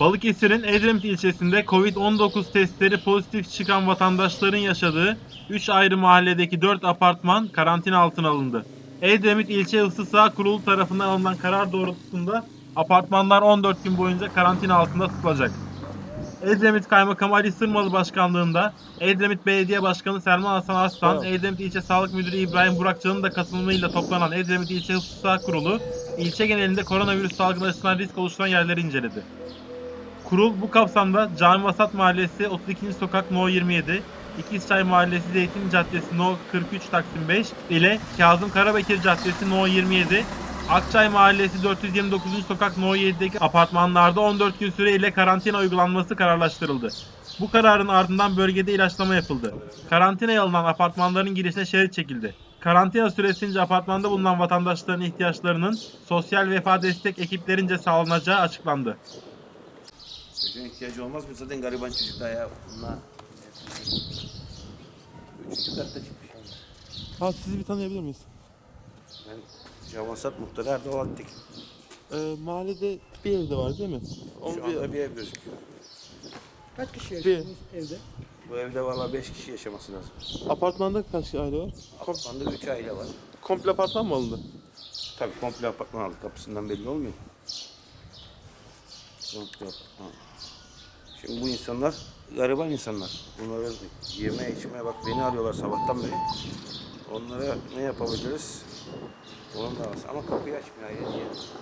Balıkesir'in Edremit ilçesinde Covid-19 testleri pozitif çıkan vatandaşların yaşadığı 3 ayrı mahalledeki 4 apartman karantina altına alındı. Edremit İlçe Isı Sağ Kurulu tarafından alınan karar doğrultusunda apartmanlar 14 gün boyunca karantina altında tutulacak. Edremit Kaymakamı Ali Sırmalı Başkanlığında Edremit Belediye Başkanı Selman Hasan Arslan, Edremit İlçe Sağlık Müdürü İbrahim Burakcan'ın da katılımıyla toplanan Edremit İlçe Sağ Kurulu, ilçe genelinde koronavirüs salgını açısından risk oluşturan yerleri inceledi. Kurul bu kapsamda Cami Vasat Mahallesi 32. Sokak No 27, İkizçay Mahallesi Zeytin Caddesi No 43 Taksim 5 ile Kazım Karabekir Caddesi No 27, Akçay Mahallesi 429. Sokak No 7'deki apartmanlarda 14 gün süreyle karantina uygulanması kararlaştırıldı. Bu kararın ardından bölgede ilaçlama yapıldı. Karantinaya alınan apartmanların girişine şerit çekildi. Karantina süresince apartmanda bulunan vatandaşların ihtiyaçlarının sosyal vefa destek ekiplerince sağlanacağı açıklandı. Çocuğun ihtiyacı olmaz mı? Zaten gariban çocuklar ya. Bunlar. Üçüncü katta çıkmış. Ha sizi bir tanıyabilir miyiz? Ben Cavasat Muhtarı Erdal Attik. Ee, mahallede bir evde var değil mi? Onu Şu anda bir ev gözüküyor. Kaç kişi Bir. yaşıyorsunuz evde? Bu evde valla beş kişi yaşaması lazım. Apartmanda kaç aile var? Apartmanda üç aile var. komple apartman mı alındı? Tabii komple apartman aldık. Kapısından belli olmuyor. Komple apartman. Şimdi bu insanlar gariban insanlar. Bunlara yeme içmeye bak beni arıyorlar sabahtan beri. Onlara ne yapabiliriz? Onun da. Ama kapıyı açmıyor. hayret ya.